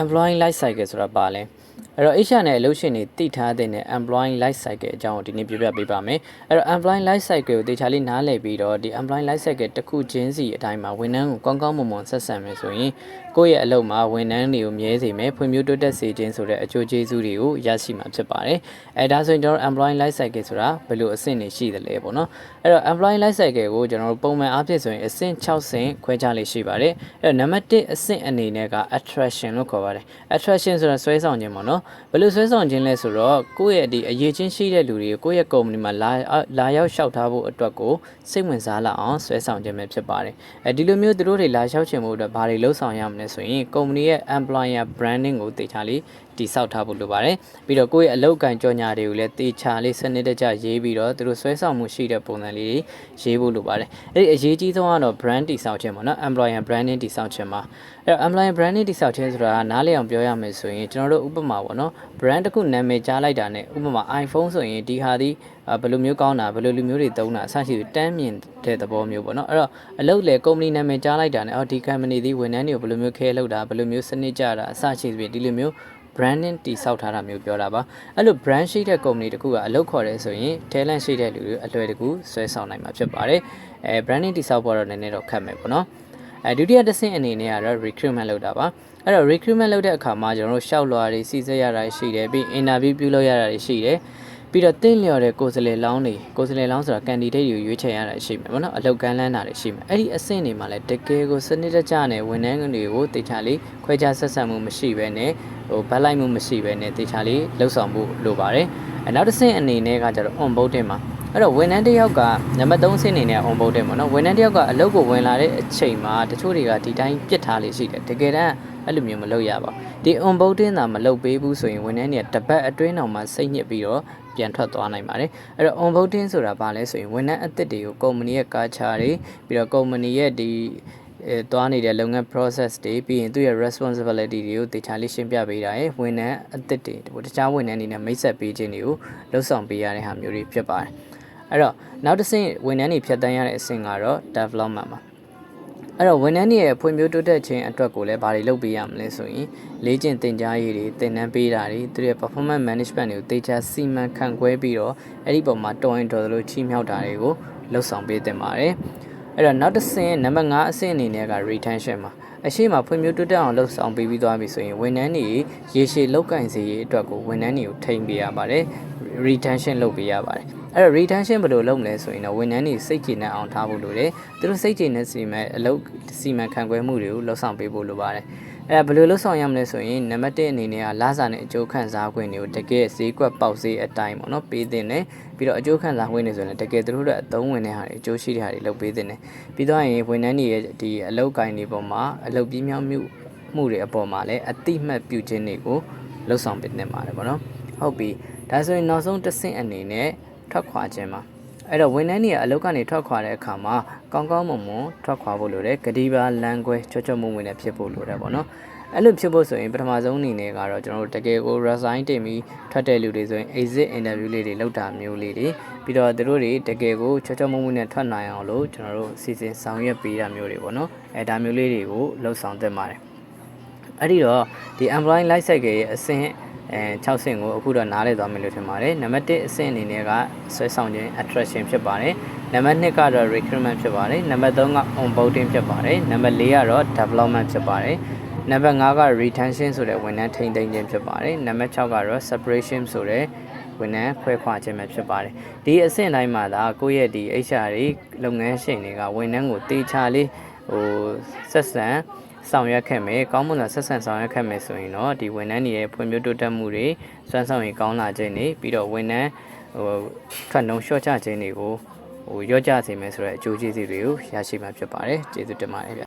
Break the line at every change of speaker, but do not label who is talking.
employee life cycle ဆိုတာပါလဲ အဲ့တော့ HR နဲ့အလုပ်ရှင်တွေတည်ထားတဲ့ employee life cycle အကြောင်းကိုဒီနေ့ပြပြပေးပါမယ်အဲ့တော့ employee life cycle ကိုတေချာလေးနားလည်ပြီးတော့ဒီ employee life cycle တစ်ခုချင်းစီအတိုင်းမှာဝန်ထမ်းကိုကောင်းကောင်းမွန်မွန်ဆက်ဆံမယ်ဆိုရင်ကိုယ့်ရဲ့အလုပ်မှာဝန်ထမ်းတွေကိုမြဲစေမယ်ဖွံ့ဖြိုးတိုးတက်စေခြင်းဆိုတဲ့အကျိုးကျေးဇူးတွေကိုရရှိမှာဖြစ်ပါတယ်အဲဒါဆိုရင်ကျွန်တော်တို့ employee life cycle ဆိုတာဘယ်လိုအဆင့်တွေရှိသလဲပေါ့နော်အဲ့တော့ employee life cycle ကိုကျွန်တော်တို့ပုံမှန်အားဖြင့်ဆိုရင်အဆင့်6ဆင့်ခွဲခြားလေးရှိပါတယ်အဲ့တော့နံပါတ်1အဆင့်အနေနဲ့က attraction လို့ခေါ်ပါတယ် attraction ဆိုတာဆွဲဆောင်ခြင်းပေါ့နော်ဘယ်လိုဆွဲဆောင်ခြင်းလဲဆိုတော့ကိုယ့်ရဲ့ဒီအရေးချင်းရှိတဲ့လူတွေကိုယ့်ရဲ့ company မှာလာလာရောက်လျှောက်ထားဖို့အတွက်ကိုစိတ်ဝင်စားလာအောင်ဆွဲဆောင်ခြင်းပဲဖြစ်ပါတယ်အဲဒီလိုမျိုးသူတို့တွေလာလျှောက်ချင်ဖို့အတွက်ဘာတွေလုပ်ဆောင်ရမလဲဆိုရင် company ရဲ့ employer branding ကိုတေချာလေးတိစောက်ထားဖို့လိုပါတယ်ပြီးတော့ကိုယ့်ရဲ့အလုပ်ကန်ကြော်ညာတွေကိုလည်းတေချာလေးစနစ်တကျရေးပြီးတော့သူတို့ဆွဲဆောင်မှုရှိတဲ့ပုံစံလေးတွေရေးဖို့လိုပါတယ်အဲ့ဒီအရေးကြီးဆုံးကတော့ brand တိစောက်ခြင်းပေါ့နော် employer branding တိစောက်ခြင်းပါအဲ့တော့ employer branding တိစောက်ခြင်းဆိုတာကနားလည်အောင်ပြောရမယ်ဆိုရင်ကျွန်တော်တို့ဥပမာပေါ့နော် brand တစ်ခုနာမည်ကြားလိုက်တာနဲ့ဥပမာ iPhone ဆိုရင်ဒီဟာဒီဘယ်လိုမျိုးကောင်းတာဘယ်လိုလူမျိုးတွေသုံးတာအစရှိတန်းမြင်တဲ့သဘောမျိုးပေါ့နော်အဲ့တော့အလုပ်လေ company နာမည်ကြားလိုက်တာနဲ့အော်ဒီ company ဒီဝန်ထမ်းတွေကိုဘယ်လိုမျိုးခဲလုပ်တာဘယ်လိုမျိုးစနစ်ကြတာအစရှိပြီးဒီလိုမျိုး branding တိစောက်ထားတာမျိုးပြောတာပါအဲ့လို brand ရှိတဲ့ company တခုကအလုပ်ခေါ်တယ်ဆိုရင် talent ရှိတဲ့လူတွေအလွယ်တကူဆွဲဆောင်နိုင်မှာဖြစ်ပါတယ်အဲ branding တိစောက်ပေါ်တော့နည်းနည်းတော့ခက်မယ်ပေါ့နော် အဲဒုတိယတစ်ဆင့်အနေနဲ့ကတော့ recruitment လုပ်တာပါအဲ့တော့ recruitment လုပ်တဲ့အခါမှာကျွန်တော်တို့ရှောက်လွှာတွေစီစစ်ရတာရှိတယ်ပြီး interview ပြုလုပ်ရတာရှိတယ်ပြီးတော့တင်းလျော်တဲ့ကိုယ်စားလှယ်လောင်းတွေကိုယ်စားလှယ်လောင်းဆိုတာ candidate တွေကိုရွေးချယ်ရတာရှိမယ်ပေါ့နော်အလောက်ကမ်းလန်းတာတွေရှိမယ်အဲ့ဒီအဆင့်တွေမှာလည်းတကယ်ကိုစနစ်တကျနဲ့ဝန်ထမ်းတွေကိုတေချာလေးခွဲခြားဆက်ဆံမှုမရှိဘဲနဲ့ဟိုဗတ်လိုက်မှုမရှိဘဲနဲ့တေချာလေးလှုပ်ဆောင်မှုလိုပါတယ်အနောက်တစ်ဆင့်အနေနဲ့ကကျတော့ on boarding မှာ အဲ့တော့ဝန်ထမ်းတစ်ယောက်ကနံပါတ်3ဆင့်အနေနဲ့ on boarding ပေါ့နော်ဝန်ထမ်းတစ်ယောက်ကအလုပ်ကိုဝင်လာတဲ့အချိန်မှာတချို့တွေကဒီတိုင်းပြစ်ထားလေးရှိတယ်တကယ်တမ်းအဲ့လိုမျိုးမလုပ်ရပါဘူးဒီ on boarding သာမလုပ်ပေးဘူးဆိုရင်ဝန်ထမ်းတွေကတပတ်အတွင်းအောင်မှစိတ်ညစ်ပြီးတော့ပြန်ထွက်သွားနိုင်ပါတယ်အဲ့တော့ on boarding ဆိုတာဘာလဲဆိုရင်ဝန်ထမ်းအသစ်တွေကိုကုမ္ပဏီရဲ့ culture တွေပြီးတော့ကုမ္ပဏီရဲ့ဒီအဲသွားနေတဲ့လုပ်ငန်း process တွေပြီးရင်သူ့ရဲ့ responsibility တွေကိုတေချာလေးရှင်းပြပေးတာရယ်ဝန်ထမ်းအသစ်တွေတခြားဝန်ထမ်းတွေနဲ့မိတ်ဆက်ပေးခြင်းတွေကိုလှုပ်ဆောင်ပေးရတဲ့ဟာမျိုးတွေဖြစ်ပါတယ် အဲ့တော့နောက်တစ်ဆင့်ဝန်ထမ်းတွေဖြတ်တန်းရတဲ့အဆင့်ကတော့ development ပါအဲ့တော့ဝန်ထမ်းတွေရဲ့ဖွံ့ဖြိုးတိုးတက်ခြင်းအတွက်ကိုလည်းဘာတွေလုပ်ပေးရမလဲဆိုရင်လေ့ကျင့်သင်ကြားရေးတွေသင်တန်းပေးတာတွေသူတို့ရဲ့ performance management တွေကိုတေချာစီမံခန့်ခွဲပြီးတော့အဲ့ဒီပုံမှာတော်ရင်တော်သလိုချီးမြှောက်တာတွေကိုလှုပ်ဆောင်ပေးတင်ပါတယ်အဲ့တော့နောက်တစ်ဆင့်နံပါတ်5အဆင့်အနေနဲ့က retention ပါအရှိမဖွံ့ဖြိုးတိုးတက်အောင်လှုပ်ဆောင်ပေးပြီးသွားပြီဆိုရင်ဝန်ထမ်းတွေရေရှည်လောက်ကင်စေရေးအတွက်ကိုဝန်ထမ်းတွေကိုထိန်းပေးရပါတယ် retention လုပ်ပေးရပါတယ် အဲ့တော့ retention ဘယ်လိုလုပ်မလဲဆိုရင်တော့ဝန်ထမ်းတွေစိတ်ကြည်နဲ့အောင်ထားဖို့လိုတယ်သူတို့စိတ်ကြည်နဲ့စီမံအလုပ်စီမံခန့်ခွဲမှုတွေကိုလှုပ်ဆောင်ပေးဖို့လိုပါတယ်အဲ့ဒါဘယ်လိုလှုပ်ဆောင်ရမလဲဆိုရင်နံပါတ်1အနေနဲ့ကလစာနဲ့အကျိုးခံစား권တွေကိုတကယ်ဈေးကွက်ပေါက်ဈေးအတိုင်းပေါ့နော်ပေးတင်တယ်ပြီးတော့အကျိုးခံစား권တွေဆိုရင်တကယ်သူတို့တို့အသုံးဝင်တဲ့ဟာတွေအကျိုးရှိတဲ့ဟာတွေလုပ်ပေးတင်တယ်ပြီးတော့ရင်ဝန်ထမ်းတွေရဲ့ဒီအလုပ်ကိုင်းတွေပေါ်မှာအလုပ်ပြီးမြောက်မှုမှုတွေအပေါ်မှာလည်းအတိမတ်ပြုခြင်းတွေကိုလှုပ်ဆောင်ပေးနေပါတယ်ပေါ့နော်ဟုတ်ပြီဒါဆိုရင်နောက်ဆုံးတစ်ဆင့်အနေနဲ့ ထွက်ခွာခြင်းပါအဲ့တော့ဝန်ထမ်းတွေကအလုပ်ကနေထွက်ခွာတဲ့အခါမှာကောင်းကောင်းမွန်မွန်ထွက်ခွာဖို့လိုတယ်ဂတိပါလမ်းခွဲချောချောမွန်မွန်နဲ့ဖြစ်ဖို့လိုတယ်ပေါ့နော်အဲ့လိုဖြစ်ဖို့ဆိုရင်ပထမဆုံးအနေနဲ့ကတော့ကျွန်တော်တို့တကယ်ကို resign တင်ပြီးထွက်တဲ့လူတွေဆိုရင် exit interview လေးတွေလုပ်တာမျိုးလေးတွေပြီးတော့သူတို့တွေတကယ်ကိုချောချောမွန်မွန်နဲ့ထွက်နိုင်အောင်လို့ကျွန်တော်တို့စီစဉ်ဆောင်ရွက်ပေးတာမျိုးတွေပေါ့နော်အဲဒါမျိုးလေးတွေကိုလှုပ်ဆောင်သင့်ပါတယ်အဲ့ဒီတော့ဒီ employee life cycle ရဲ့အဆင့် အဲ6ဆင့်ကိုအခုတော့နားလည်သွားမယ်လို့ထင်ပါတယ်နံပါတ်1အဆင့်အနေနဲ့ကဆွဲဆောင်ခြင်း attraction ဖြစ်ပါတယ်နံပါတ်2ကတော့ recruitment ဖြစ်ပါတယ်နံပါတ်3က onboarding ဖြစ်ပါတယ်နံပါတ်4ကတော့ development ဖြစ်ပါတယ်နံပါတ်5က retention ဆိုတဲ့ဝန်ထမ်းထိန်းသိမ်းခြင်းဖြစ်ပါတယ်နံပါတ်6ကတော့ separation ဆိုတဲ့ဝန်ထမ်းခွဲခွာခြင်းပဲဖြစ်ပါတယ်ဒီအဆင့်တိုင်းမှာဒါကိုယ့်ရဲ့ဒီ HR တွေလုပ်ငန်းရှင်တွေကဝန်ထမ်းကိုတေချာလေးဟိုဆက်ဆံ ဆောင်ရွက်ခဲ့မယ်ကောင်းမွန်စွာဆက်ဆံဆောင်ရွက်ခဲ့မယ်ဆိုရင်တော့ဒီဝန်ထမ်းတွေရဲ့ဖွံ့ဖြိုးတိုးတက်မှုတွေစွမ်းဆောင်ရည်ကောင်းလာခြင်းတွေပြီးတော့ဝန်ထမ်းဟိုထွက်နှုံလျှော့ချခြင်းတွေကိုဟိုရော့ကျစေမယ်ဆိုတဲ့အကျိုးကျေးဇူးတွေကိုရရှိမှာဖြစ်ပါတယ်ကျေးဇူးတင်ပါတယ်ဗျ